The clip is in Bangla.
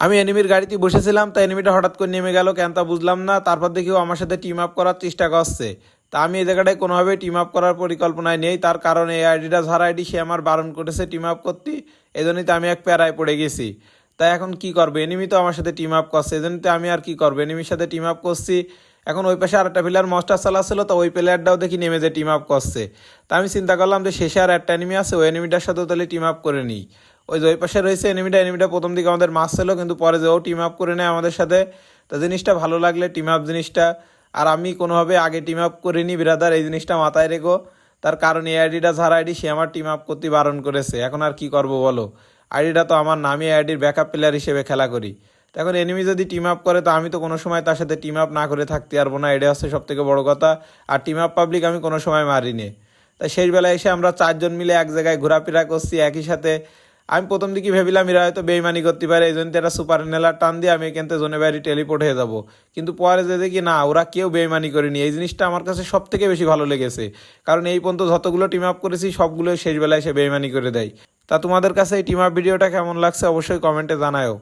আমি এনিমির গাড়িতে বসেছিলাম, তা এনিমিটা হঠাৎ করে নেমে গেল কেন তা বুঝলাম না। তারপর দেখেও আমার সাথে টিম আপ করার চেষ্টা করছে। তা আমি এই জায়গাটায় কোনোভাবে টিম আপ করার পরিকল্পনায় নেই। তার কারণ এই আইডিটা যার আইডি সে আমার বারণ করেছে টিম আপ করতে। এই জন্যই তো আমি এক প্যারায় পড়ে গেছি। তাই এখন কি করবে? এনিমি তো আমার সাথে টিম আপ করছে। এই তো আমি আর কি করব? এনিমির সাথে টিম আপ করছি। এখন ওই পাশে আরেকটা প্লেয়ার মস্টার চালাচ্ছিল, তো ওই প্লেয়ারটাও দেখি নেমে যে টিম আপ করছে। তা আমি চিন্তা করলাম যে শেষে আর একটা এনিমি আছে, ওই এনিমিটার সাথেও তাহলে টিম আপ করে নিই। ওই যে ওই পাশে রয়েছে এনিমিটা এনিমিটা প্রথম দিকে আমাদের মারছিল কিন্তু পরে যে ও টিম আপ করে নেয় আমাদের সাথে, তো জিনিসটা ভালো লাগলে টিম আপ জিনিসটা। আর আমি কোনোভাবে আগে টিম আপ করিনি ব্রাদার এই জিনিসটা মাথায় রেখো। তার কারণ এই আইডিটা যার আইডি সে আমার টিম আপ করতে বারণ করেছে। এখন আর কি করব বলো? আইডিটা তো আমার নামই আইডির ব্যাকআপ প্লেয়ার হিসেবে খেলা করি। এখন এনিমি যদি টিম আপ করে, তো আমি তো কোনো সময় তার সাথে টিম আপ না করে থাকতে পারব না, এটা হচ্ছে সব থেকে বড় কথা। আর টিম আপ পাবলিক আমি কোনো সময় মারিনি। তাই শেষ বেলায় এসে আমরা চারজন মিলে এক জায়গায় ঘোরাফেরা করছি, একই সাথে আমি প্রথম দিকে ভেবিলাম, এরা হয়তো বেইমানি করতে পারে এই জন্য তো একটা সুপার নেলার টান দিয়ে আমি এখান থেকে জোনে বাইরে টেলিপোর্ট হয়ে যাব। কিন্তু পরে যে দেখি, না, ওরা কেউ বেইমানি করেনি। এই জিনিসটা আমার কাছে সব থেকে বেশি ভালো লেগেছে। কারণ এই পর্যন্ত যতগুলো টিম আপ করেছি সবগুলো শেষবেলায় সে বেইমানি করে দেয়। তা তোমাদের কাছে এই টিম আপ ভিডিওটা কেমন লাগছে, অবশ্যই কমেন্টে জানাও